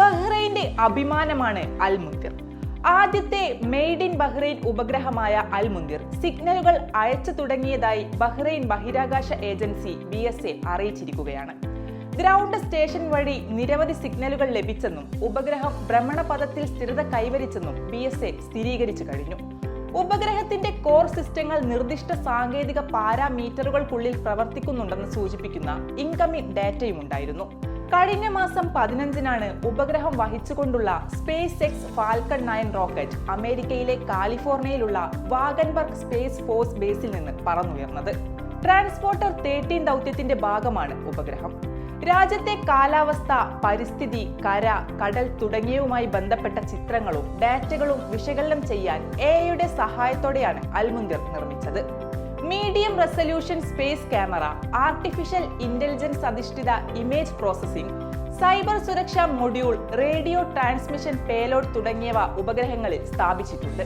ബഹ്റൈന്റെ അഭിമാനമാണ് Al Munthir ആദ്യത്തെ made in Bahrain ഉപഗ്രഹമായ അൽ മുന്തിർ സിഗ്നലുകൾ അയച്ചു തുടങ്ങിയതായി ബഹ്റൈൻ ബഹിരാകാശ ഏജൻസി ബി എസ് എ അറിയിച്ചിരിക്കുകയാണ്. ഗ്രൗണ്ട് സ്റ്റേഷൻ വഴി നിരവധി സിഗ്നലുകൾ ലഭിച്ചെന്നും ഉപഗ്രഹം ഭ്രമണപഥത്തിൽ സ്ഥിരത കൈവരിച്ചെന്നും ബി എസ് എ സ്ഥിരീകരിച്ചു കഴിഞ്ഞു. ഉപഗ്രഹത്തിന്റെ കോർ സിസ്റ്റങ്ങൾ നിർദ്ദിഷ്ട സാങ്കേതിക പാരാമീറ്ററുകൾക്കുള്ളിൽ പ്രവർത്തിക്കുന്നുണ്ടെന്ന് സൂചിപ്പിക്കുന്ന ഇൻകമിംഗ് ഡാറ്റയും ഉണ്ടായിരുന്നു. കഴിഞ്ഞ മാസം പതിനഞ്ചിനാണ് ഉപഗ്രഹം വഹിച്ചുകൊണ്ടുള്ള space X Falcon nine rocket അമേരിക്കയിലെ കാലിഫോർണിയയിലുള്ള വാഗൻബർഗ് സ്പേസ് ഫോഴ്സ് ബേസിൽ നിന്ന് പറന്നുയർന്നത്. ട്രാൻസ്പോർട്ടർ തേർട്ടീൻ ദൗത്യത്തിന്റെ ഭാഗമാണ് ഉപഗ്രഹം. രാജ്യത്തെ കാലാവസ്ഥ പരിസ്ഥിതി കര കടൽ തുടങ്ങിയവുമായി ബന്ധപ്പെട്ട ചിത്രങ്ങളും ഡാറ്റകളും വിശകലനം ചെയ്യാൻ എയുടെ സഹായത്തോടെയാണ് അൽമുന്തിർ നിർമ്മിച്ചത്. Medium resolution space camera artificial intelligence അധിഷ്ഠിത ഇമേജ് പ്രോസസ്സിംഗ് സൈബർ സുരക്ഷാ മൊഡ്യൂൾ റേഡിയോ ട്രാൻസ്മിഷൻ പേലോഡ് തുടങ്ങിയവ ഉപഗ്രഹങ്ങളിൽ സ്ഥാപിച്ചിട്ടുണ്ട്.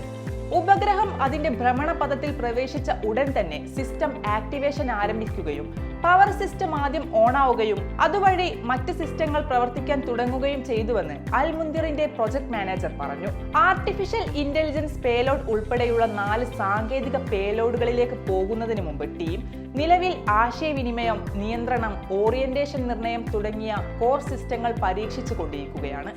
ഉപഗ്രഹം അതിന്റെ ഭ്രമണപഥത്തിൽ പ്രവേശിച്ച ഉടൻ തന്നെ സിസ്റ്റം ആക്ടിവേഷൻ ആരംഭിക്കുകയും പവർ സിസ്റ്റം ആദ്യം ഓൺ ആവുകയും അതുവഴി മറ്റ് സിസ്റ്റങ്ങൾ പ്രവർത്തിക്കാൻ തുടങ്ങുകയും ചെയ്തുവെന്ന് അൽ മുന്തിറിന്റെ പ്രൊജക്ട് മാനേജർ പറഞ്ഞു. ആർട്ടിഫിഷ്യൽ ഇന്റലിജൻസ് പേലോഡ് ഉൾപ്പെടെയുള്ള നാല് സാങ്കേതിക പേലോഡുകളിലേക്ക് പോകുന്നതിന് മുമ്പ് ടീം നിലവിൽ ആശയവിനിമയം നിയന്ത്രണം ഓറിയന്റേഷൻ നിർണയം തുടങ്ങിയ കോർ സിസ്റ്റങ്ങൾ പരീക്ഷിച്ചു കൊണ്ടിരിക്കുകയാണ്